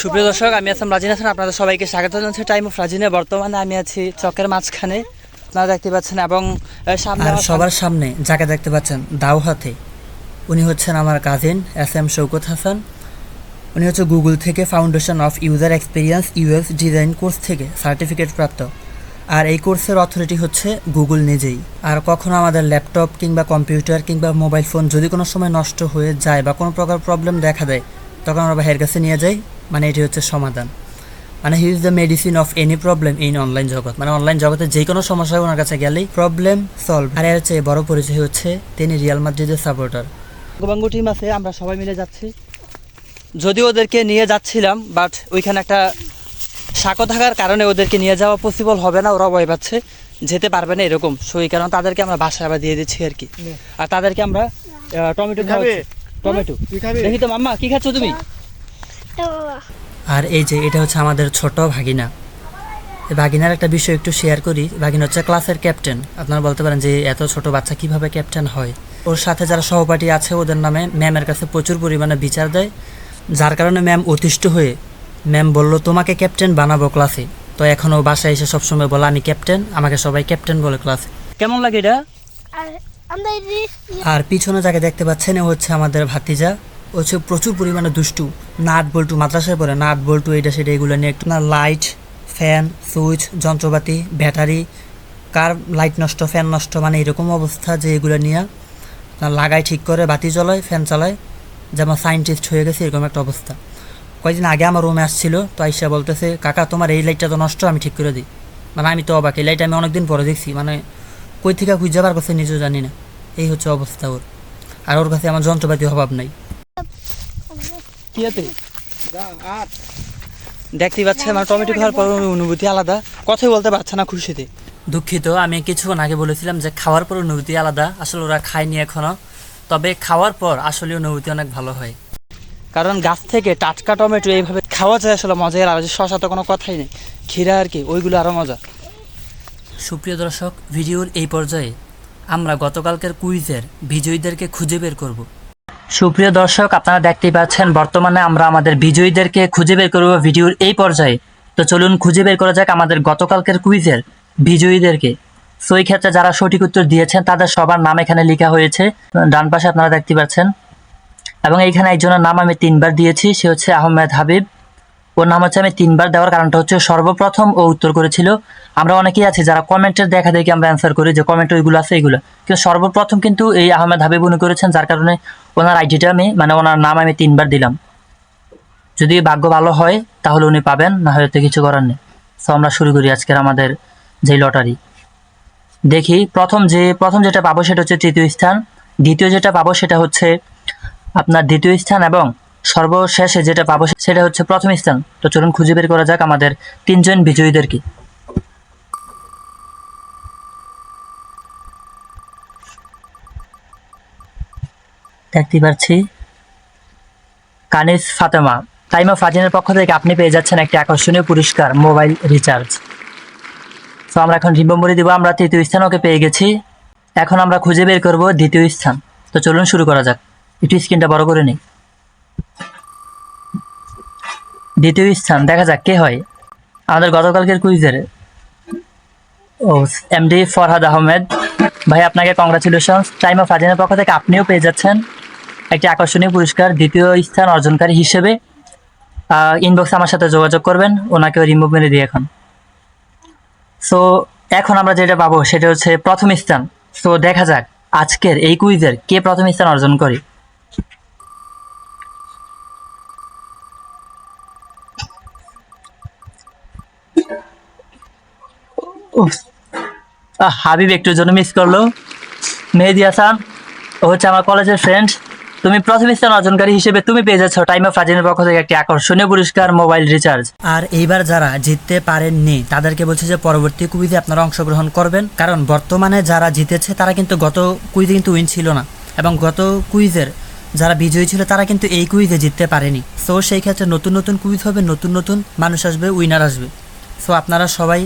সুপ্রিয় দর্শক আমি আসাম রাজিন হাসান। আপনাদের সবাইকে স্বাগত জানাচ্ছি। টাইম অফ রাজিনে বর্তমানে আমি আছি চকের মাঝখানে। আপনারা দেখতে পাচ্ছেন এবং সামনে আর সবার সামনে যাকে দেখতে পাচ্ছেন দাও হাতে। উনি হচ্ছেন আমার cousin S M Shaukat Hasan. উনি হচ্ছে গুগল থেকে foundation of user experience UX design course থেকে সার্টিফিকেট প্রাপ্ত। আর এই কোর্সের অথরিটি হচ্ছে গুগল নিজেই। আর কখনো আমাদের ল্যাপটপ কিংবা কম্পিউটার কিংবা মোবাইল ফোন যদি কোনো সময় নষ্ট হয়ে যায় বা কোনো প্রকার প্রবলেম দেখা দেয় তখন আমরা ভাইয়ের কাছে নিয়ে যাই। মানে এটি হচ্ছে সমাধান। মানে he is the medicine of any problem in online জগৎ। মানে অনলাইন জগতে যে কোনো সমস্যা হয় ওনার কাছে গেলেই প্রবলেম সলভ আর এর চেয়ে বড় পরিচয় হচ্ছে তিনি রিয়াল মাদ্রিদের সাপোর্টার গোবাঙ্গু টিম আছে আমরা সবাই মিলে যাচ্ছি। যদিও ওদেরকে নিয়ে যাচ্ছিলাম বাট ওইখানে একটা সাঁকো থাকার কারণে ওদেরকে নিয়ে যাওয়া পসিবল হবে না ওরা ভয় পাচ্ছে। যেতে পারবে না এরকম। সো এই কারণে তাদেরকে আমরা বাসায় আবার দিয়ে দিচ্ছি আর কি। আর তাদেরকে আমরা টমেটো খাওয়াচ্ছি। টমেটো দেখি তো মাম্মা কি খাচ্ছ তুমি? আর এই যে এটা হচ্ছে আমাদের ছোট ভাগিনা। এই ভাগিনার একটা বিষয় একটু শেয়ার করি। ভাগিনা হচ্ছে ক্লাসের ক্যাপ্টেন আপনারা বলতে পারেন যে এত ছোট বাচ্চা কীভাবে ক্যাপ্টেন হয়? ওর সাথে যারা সহপাঠী আছে ওদের নামে ম্যামের কাছে প্রচুর পরিমাণে বিচার দেয়। যার কারণে ম্যাম অতিষ্ঠ হয়ে ম্যাম বলল তোমাকে ক্যাপ্টেন বানাবো ক্লাসে তো এখনও বাসায় এসে সবসময় বলে আমি ক্যাপ্টেন আমাকে সবাই ক্যাপ্টেন বলে ক্লাসে কেমন লাগে এটা? আর পিছনে যাকে দেখতে পাচ্ছেন হচ্ছে আমাদের ভাতিজা। হচ্ছে প্রচুর পরিমাণে দুষ্টু। নাট বল্টু, মাদ্রাসায় পড়ে, নাট বল্টু এটা সেটা এগুলো নিয়ে একটু না লাইট ফ্যান সুইচ যন্ত্রপাতি, ব্যাটারি, কার লাইট নষ্ট ফ্যান নষ্ট মানে এরকম অবস্থা যে এগুলো নিয়ে লাগায় ঠিক করে, বাতি জ্বলায় ফ্যান চালায়। যেমন সায়েন্টিস্ট হয়ে গেছে, এরকম একটা অবস্থা। কয়েকদিন আগে আমার রুমে আসছিল, তো আইসা বলতেছে, কাকা, তোমার এই লাইটটা তো নষ্ট, আমি ঠিক করে দিই। মানে আমি তো অবাক, এই লাইট আমি অনেকদিন পরে দেখছি মানে কই থেকে খুঁজে যাবার কাছে নিজেও জানি না। এই হচ্ছে অবস্থা ওর। আর ওর কাছে আমার যন্ত্রপাতি অভাব নাই। দেখতে পাচ্ছে আমার টমেটো খাওয়ার পর অনুভূতি আলাদা। কথাই বলতে পারছে না খুশিতে। দুঃখিত আমি কিছুক্ষণ আগে বলেছিলাম যে খাওয়ার পর অনুভূতি আলাদা আসলে ওরা খায়নি এখনও। তবে খাওয়ার পর আসলে অনুভূতি অনেক ভালো হয়। কারণ গাছ থেকে টাটকা টমেটো এইভাবে খাওয়া যায় আসলে মজাই আর শশা তো কোনো কথাই নেই। ক্ষীরা আর কি ওইগুলো আরও মজা। সুপ্রিয় দর্শক ভিডিওর এই পর্যায়ে আমরা গতকালকের কুইজের বিজয়ীদেরকে খুঁজে বের করব। সুপ্রিয় দর্শক, আপনারা দেখতেই পাচ্ছেন, বর্তমানে আমরা আমাদের বিজয়ীদেরকে খুঁজে বের করব ভিডিওর এই পর্যায়ে। তো চলুন খুঁজে বের করা যাক আমাদের গতকালকের কুইজের বিজয়ীদেরকে। সো এই ক্ষেত্রে যারা সঠিক উত্তর দিয়েছেন, তাদের সবার নাম এখানে লেখা হয়েছে। ডান পাশে আপনারা দেখতে পাচ্ছেন। এবং এইখানে একজনের নাম আমি তিনবার দিয়েছি, সে হচ্ছে আহমেদ হাবিব। ওর নাম হচ্ছে আমি তিনবার দেওয়ার কারণটা হচ্ছে সর্বপ্রথম ও উত্তর করেছিল। আমরা অনেকেই আছি যারা কমেন্টের দেখা দেখি আমরা অ্যান্সার করি যে কমেন্ট ওইগুলো আছে, এইগুলো। কিন্তু সর্বপ্রথম কিন্তু এই আহমেদ হাবিব উনি করেছেন, যার কারণে ওনার আইডিটা আমি মানে ওনার নাম আমি তিনবার দিলাম। যদি ভাগ্য ভালো হয়, তাহলে উনি পাবেন, না হয়তো কিছু করার নেই। তো আমরা শুরু করি আজকের আমাদের যে লটারি দেখি, প্রথম যে, প্রথম যেটা পাবো সেটা হচ্ছে তৃতীয় স্থান। দ্বিতীয় যেটা পাবো সেটা হচ্ছে আপনার দ্বিতীয় স্থান এবং সর্বশেষে যেটা পাবো সেটা হচ্ছে প্রথম স্থান। তো চলুন খুঁজে বের করা যাক আমাদের তিনজন বিজয়ীদেরকে দেখতে পাচ্ছি। কানিস ফাতেমা। অফ ফাজিনের পক্ষ থেকে আপনি পেয়ে যাচ্ছেন একটি আকর্ষণীয় পুরস্কার, মোবাইল রিচার্জ। তো আমরা এখন রিম্বম্বরি দিব, আমরা তৃতীয় স্থান ওকে পেয়ে গেছি। এখন আমরা খুঁজে বের করব দ্বিতীয় স্থান। তো চলুন শুরু করা যাক। একটু স্ক্রিনটা বড় করে নিই। দ্বিতীয় স্থান, দেখা যাক কে হয়। আমাদের গতকালকের কুইজের ও এমডি ফরহাদ আহমেদ। ভাই, আপনাকে কংগ্রাচুলেশন টাইম অফ ফাজিনের পক্ষ থেকে আপনিও পেয়ে যাচ্ছেন। একটি আকর্ষণীয় পুরস্কার, দ্বিতীয় স্থান অর্জনকারী হিসেবে। ইনবক্সে আমার সাথে যোগাযোগ করবেন ওনাকে রিমুভ মেরে দিই এখন। সো এখন আমরা যেটা পাবো, সেটা হচ্ছে প্রথম স্থান। সো দেখা যাক আজকের এই কুইজের কে প্রথম স্থান অর্জন করে। হাবিব একটু জন্য মিস করল। মেহেদি হাসান হচ্ছে আমার কলেজের ফ্রেন্ড তুমি প্রথম স্থান অর্জনকারী হিসেবে তুমি পেয়ে যাচ্ছ টাইম অফ ফাজিনের পক্ষ থেকে একটি আকর্ষণীয় পুরস্কার মোবাইল রিচার্জ আর এইবার যারা জিততে পারেননি, তাদেরকে বলছে যে পরবর্তী কুইজে আপনারা অংশগ্রহণ করবেন। কারণ বর্তমানে যারা জিতেছে, তারা কিন্তু গত কুইজে কিন্তু উইন ছিল না। এবং গত কুইজের যারা বিজয়ী ছিল, তারা কিন্তু এই কুইজে জিততে পারেনি। সো সেই ক্ষেত্রে নতুন নতুন কুইজ হবে, নতুন নতুন মানুষ আসবে উইনার আসবে। সো আপনারা সবাই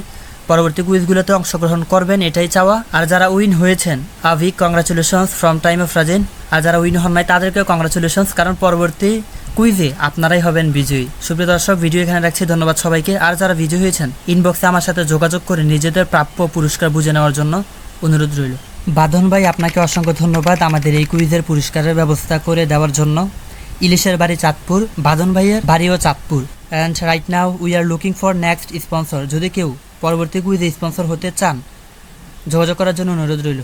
পরবর্তী কুইজগুলোতে অংশগ্রহণ করবেন, এটাই চাওয়া। আর যারা উইন হয়েছেন, Avik congratulations from time of Rajen আর যারা উইন হন নাই, তাদেরকেও কংগ্রাচুলেশনস কারণ পরবর্তী কুইজে আপনারাই হবেন বিজয়ী। সুপ্রিয় দর্শক ভিডিও এখানে রাখছি, ধন্যবাদ সবাইকে। আর যারা বিজয়ী হয়েছেন ইনবক্সে আমার সাথে যোগাযোগ করে নিজেদের প্রাপ্য পুরস্কার বুঝে নেওয়ার জন্য অনুরোধ রইল। বাঁধন ভাই, আপনাকে অসংখ্য ধন্যবাদ আমাদের এই কুইজের পুরস্কারের ব্যবস্থা করে দেওয়ার জন্য। ইলিশের বাড়ি চাঁদপুর, বাঁধন ভাইয়ের বাড়িও Chandpur. And right now we are looking for next sponsor যদি কেউ পরবর্তী কুইজে স্পন্সর হতে চান। যোগাযোগ করার জন্য অনুরোধ রইল।